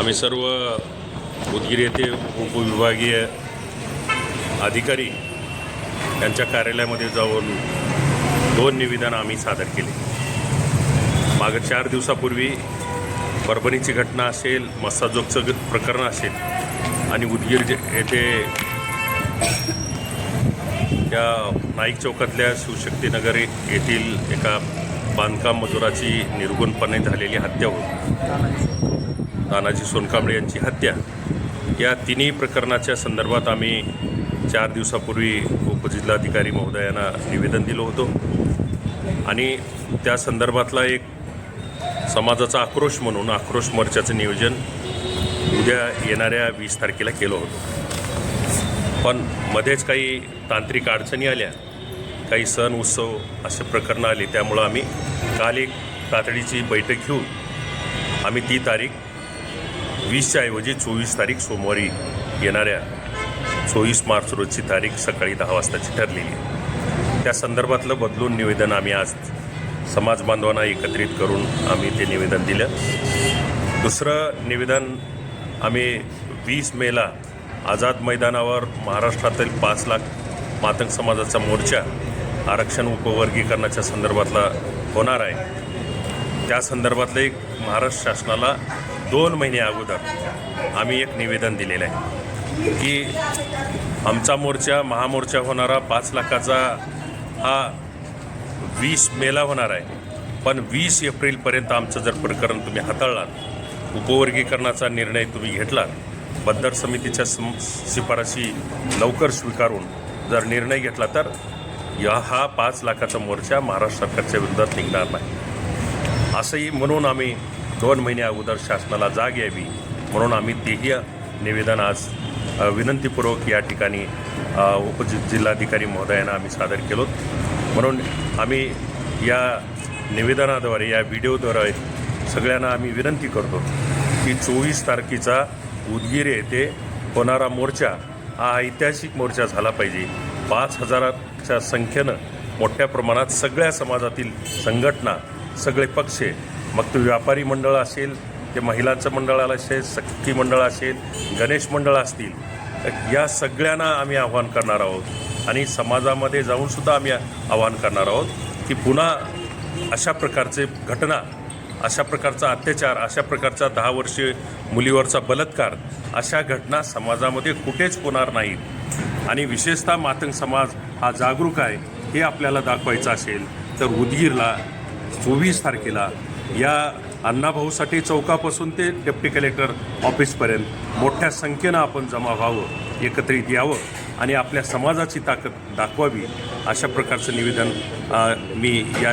आम्ही सर्व उदगीर येथे उपविभागीय अधिकारी यांच्या कार्यालयामध्ये जाऊन दोन निवेदनं आम्ही सादर केले. मागं चार दिवसापूर्वी परभणीची घटना असेल मस्साजोगचं प्रकरण असेल आणि उदगीर जे- येथे त्या नाईक चौकातल्या शिवशक्तीनगर येथील एका बांधकाम मजुराची निर्गुणपणे झालेली हत्या होती तानाजी सोनकांबळे यांची हत्या. या तिन्ही प्रकरणाच्या संदर्भात आम्ही चार दिवसापूर्वी उपजिल्हाधिकारी महोदयांना निवेदन दिलं होतं. आणि त्या संदर्भातला एक समाजाचा आक्रोश म्हणून आक्रोश मोर्चाचं नियोजन उद्या येणाऱ्या वीस तारखेला केलं होतं. पण मध्येच काही तांत्रिक अडचणी आल्या. काही सण उत्सव असे प्रकरणं आली. त्यामुळं आम्ही काल एक तातडीची बैठक घेऊन आम्ही ती तारीख वीसच्या ऐवजी चोवीस तारीख सोमवारी येणाऱ्या चोवीस मार्च रोजची तारीख सकाळी दहा वाजताची ठरलेली आहे. त्या संदर्भातलं बदलून निवेदन आम्ही आज समाज बांधवांना एकत्रित करून आम्ही ते निवेदन दिलं. दुसरं निवेदन आम्ही वीस मेला आझाद मैदानावर महाराष्ट्रातील पाच लाख मातंग समाजाचा मोर्चा आरक्षण उपवर्गीकरणाच्या संदर्भातला होणार आहे. त्या संदर्भातलं एक महाराष्ट्र शासनाला दोन महिने अगोदर आम्ही एक निवेदन दिलेलं आहे की आमचा मोर्चा महामोर्चा होणारा पाच लाखाचा हा वीस मेला होणार आहे. पण वीस एप्रिलपर्यंत आमचं जर प्रकरण तुम्ही हाताळलात उपवर्गीकरणाचा निर्णय तुम्ही घेतलात बंदर समितीच्या सम शिफारशी लवकर स्वीकारून जर निर्णय घेतला तर या हा पाच लाखाचा मोर्चा महाराष्ट्र सरकारच्या विरोधात निघणार नाही. असंही म्हणून आम्ही दोन महिने अगोदर शासनाला जाग यावी म्हणून आम्ही तेही निवेदन आज विनंतीपूर्वक या ठिकाणी अ, उपजि जिल्हाधिकारी महोदयांना आम्ही सादर केलो म्हणून आम्ही या निवेदनाद्वारे या व्हिडिओद्वारे सगळ्यांना आम्ही विनंती करतो की चोवीस तारखेचा उदगीर येथे होणारा मोर्चा हा ऐतिहासिक मोर्चा झाला पाहिजे. पाच हजाराच्या संख्येनं मोठ्या प्रमाणात सगळ्या समाजातील संघटना सगळे पक्ष मग तो व्यापारी मंडळ असेल ते महिलांचं मंडळ असेल सखी मंडळ असेल गणेश मंडळ असतील तर या सगळ्यांना आम्ही आव्हान करणार आहोत. आणि समाजामध्ये जाऊनसुद्धा आम्ही आव्हान करणार आहोत की पुन्हा अशा प्रकारचे घटना अशा प्रकारचा अत्याचार अशा प्रकारचा दहा वर्षे मुलीवरचा बलात्कार अशा घटना समाजामध्ये कुठेच होणार नाहीत. आणि विशेषतः मातंग समाज हा जागरूक आहे हे आपल्याला दाखवायचं असेल तर उदगीरला चोवीस तारखेला या अण्णाभाऊसाठी चौकापासून ते डेप्टी कलेक्टर ऑफिसपर्यंत मोठ्या संख्येनं आपण जमा व्हावं एकत्रित यावं आणि आपल्या समाजाची ताकद दाखवावी अशा प्रकारचं निवेदन मी या